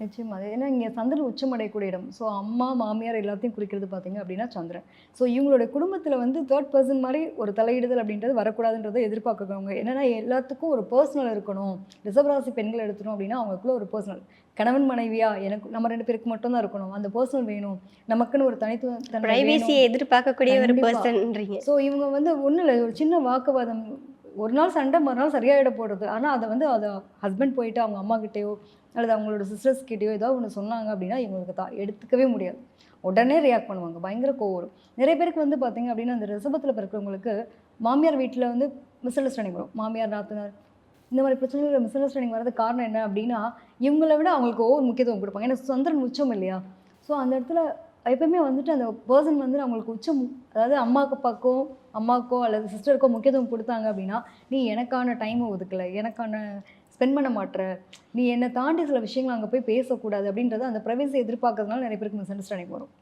நிச்சயமா. ஏன்னா இங்கே சந்திரன் உச்சமடையக்கூடிய இடம். ஸோ அம்மா மாமியார் எல்லாத்தையும் குறிக்கிறது பார்த்தீங்க அப்படின்னா சந்திரன். ஸோ இவங்களுடைய குடும்பத்தில் வந்து தேர்ட் பர்சன் மாதிரி ஒரு தலையிடுதல் அப்படின்றது வரக்கூடாதுன்றதை எதிர்பார்க்குறவங்க. என்னன்னா எல்லாத்துக்கும் ஒரு பர்சனல் இருக்கணும். ரிசர்வராசி பெண்கள் எடுத்துட்டோம் அப்படின்னா அவங்களுக்குள்ள ஒரு பர்சனல் கணவன் மனைவியா எனக்கு நம்ம ரெண்டு பேருக்கு மட்டும் தான் இருக்கணும். அந்த பர்சனல் வேணும். நமக்குன்னு ஒரு தனித்துவ பிரைவேசியை எதிர்பார்க்கக்கூடிய ஒரு. பர்சன்ன்றீங்க ஸோ இவங்க வந்து ஒன்றும் இல்லை ஒரு சின்ன வாக்குவாதம் ஒரு நாள் சண்டை மறுநாள் சரியாகிட போடுறது ஆனால் அதை வந்து அதை ஹஸ்பண்ட் போயிட்டு அவங்க அம்மாக்கிட்டேயோ அல்லது அவங்களோட சிஸ்டர்ஸ் கிட்டேயோ ஏதாவது ஒன்று சொன்னாங்க அப்படின்னா இவங்களுக்கு தான் எடுத்துக்கவே முடியாது. உடனே ரியாக்ட் பண்ணுவாங்க. பயங்கர கோவம் நிறைய பேருக்கு வந்து பார்த்தீங்க அப்படின்னா அந்த ரிசபத்தில் பிறக்கிறவங்களுக்கு மாமியார் வீட்டில் வந்து மிஸ் அண்டர்ஸ்டாண்டிங் வரும். மாமியார் நாத்தனார் இந்த மாதிரி பிரச்சனைகள் மிஸ் அண்டர்ஸ்டாண்டிங் வரது காரணம் என்ன அப்படின்னா இவங்களை விட அவங்களுக்கு ஒவ்வொரு முக்கியத்துவம் கொடுப்பாங்க. ஏன்னா சந்திரன் உச்சம் இல்லையா? ஸோ அந்த இடத்துல எப்பயுமே வந்துட்டு அந்த பர்சன் வந்து அவங்களுக்கு உச்சம் அதாவது அம்மாவுக்கு பக்கம் அம்மாக்கோ அல்லது சிஸ்டருக்கோ முக்கியத்துவம் கொடுத்தாங்க அப்படின்னா நீ எனக்கான டைமை ஒதுக்கலை எனக்கான ஸ்பெண்ட் பண்ண மாட்டுற நீ என்னை தாண்டி சில விஷயங்கள் அங்கே போய் பேசக்கூடாது அப்படின்றது அந்த ப்ரைவசி எதிர்பார்க்கறதுனால நிறைய பேருக்கு மிஸ் அண்டர்ஸ்டாண்டிங் வரும்.